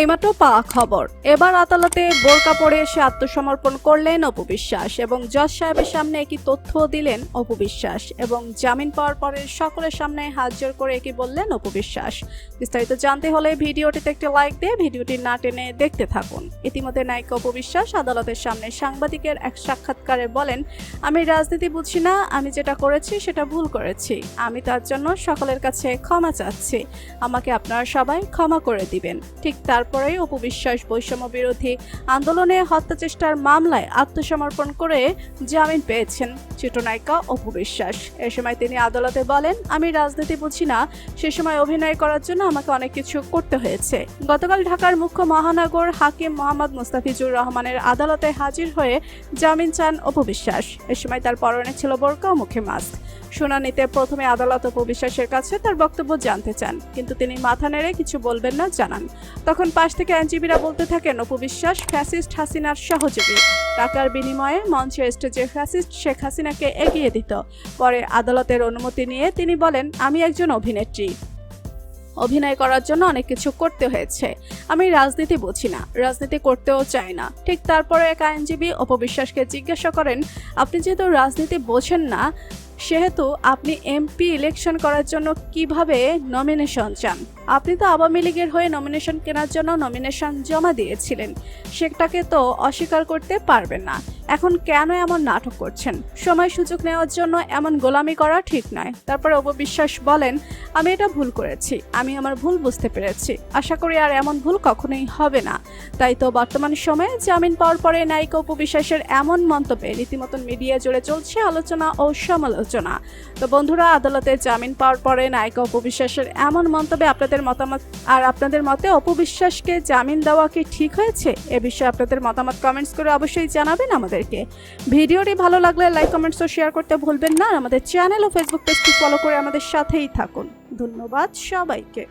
এইমাত্র পাওয়া খবর। এবার আদালতে বোরকা পরে এসে আত্মসমর্পণ করলেন অপু বিশ্বাস এবং জজ সাহেবের সামনে একই তথ্য দিলেন অপু বিশ্বাস এবং জামিন পাওয়ার পরে সকলের সামনে হাত জোর করে একই বললেন অপু বিশ্বাস। বিস্তারিত জানতে হলে ভিডিওটিতে একটি লাইক দিয়ে ভিডিওটি না টেনে দেখতে থাকুন। ইতিমধ্যে নায়িকা অপু বিশ্বাস আদালতের সামনে সাংবাদিকের এক সাক্ষাৎকারে বলেন, আমি রাজনীতি বুঝি না, আমি যেটা করেছি সেটা ভুল করেছি। আমি তার জন্য সকলের কাছে ক্ষমা চাচ্ছি। আমাকে আপনারা সবাই ক্ষমা করে দিবেন। ঠিক তারপরেই অপু বিশ্বাস বৈষম্য বিরোধী আন্দোলনে হত্যা চেষ্টার মামলায় আত্মসমর্পণ করে জামিন পেয়েছেন চিত্রনায়িকা অপু বিশ্বাস এ সময় তিনি আদালতে বলেন, আমি রাজনীতি বুঝি না, সে সময় অভিনয় করার জন্য আমাকে অনেক কিছু করতে হয়েছে। গতকাল ঢাকার মুখ্য মহানগর হাকিম মোহাম্মদ মুস্তাফিজুর রহমানের আদালতে হাজির হয়ে জামিন চান অপু বিশ্বাস এ সময় তার পরনে ছিল বোরকা ও মুখে মাস্ক। শুনানিতে প্রথমে আদালত অপু বিশ্বাসের কাছে তার বক্তব্য জানতে চান, কিন্তু তিনি মাথা নেড়ে কিছু বলবেন না, জানান। তখন পাশ থেকে আইনজীবীরা বলতে থাকেন, অপু বিশ্বাস ফ্যাসিস্ট হাসিনার সহযোগী। টাকার বিনিময়ে মঞ্চে স্টেজে ফ্যাসিস্ট শেখ হাসিনাকে এগিয়ে দিত। পরে আদালতের অনুমতি নিয়ে তিনি বলেন, আমি একজন অভিনেত্রী। অভিনয় করার জন্য অনেক কিছু করতে হয়েছে। আমি রাজনীতি বুঝি না, রাজনীতি করতেও চাই না। ঠিক তারপরে এক আইনজীবী অপবিশ্বাসকে জিজ্ঞাসা করেন, আপনি যেহেতু রাজনীতি বোঝেন না সেহেতু আপনি এমপি ইলেকশন করার জন্য কীভাবে নমিনেশন চান? আপনি তো আওয়ামী লীগের হয়ে নমিনেশন কেনার জন্য নমিনেশন জমা দিয়েছিলেন। সেটাকে তো অস্বীকার করতে পারবেন না। এখন কেন এমন নাটক করছেন? সময় সুযোগ নেওয়ার জন্য এমন গোলামি করা ঠিক নয়। তারপরে অপবিশ্বাস বলেন, আমি এটা ভুল করেছি। আমি আমার ভুল বুঝতে পেরেছি। আশা করি আর এমন ভুল কখনোই হবে না। তাই তো বর্তমান সময়ে জামিন পাওয়ার পরে নায়িকা উপবিশ্বাসের এমন মন্তব্যে রীতিমতন মিডিয়া জুড়ে চলছে আলোচনা ও সমালোচনা। তো বন্ধুরা, আদালতে জামিন পাওয়ার পরে নায়িকা উপবিশ্বাসের এমন মন্তব্যে আপনাদের মতামত আর আপনাদের মতে অপবিশ্বাসকে জামিন দেওয়া কি ঠিক হয়েছে? এ বিষয়ে আপনাদের মতামত কমেন্টস করে অবশ্যই জানাবেন আমাদেরকে ভিডিওটি ভালো লাগলে লাইক কমেন্টস ও শেয়ার করতে ভুলবেন না। আমাদের চ্যানেল ও ফেসবুক পেজটি ফলো করে আমাদের সাথেই থাকুন। ধন্যবাদ সবাইকে।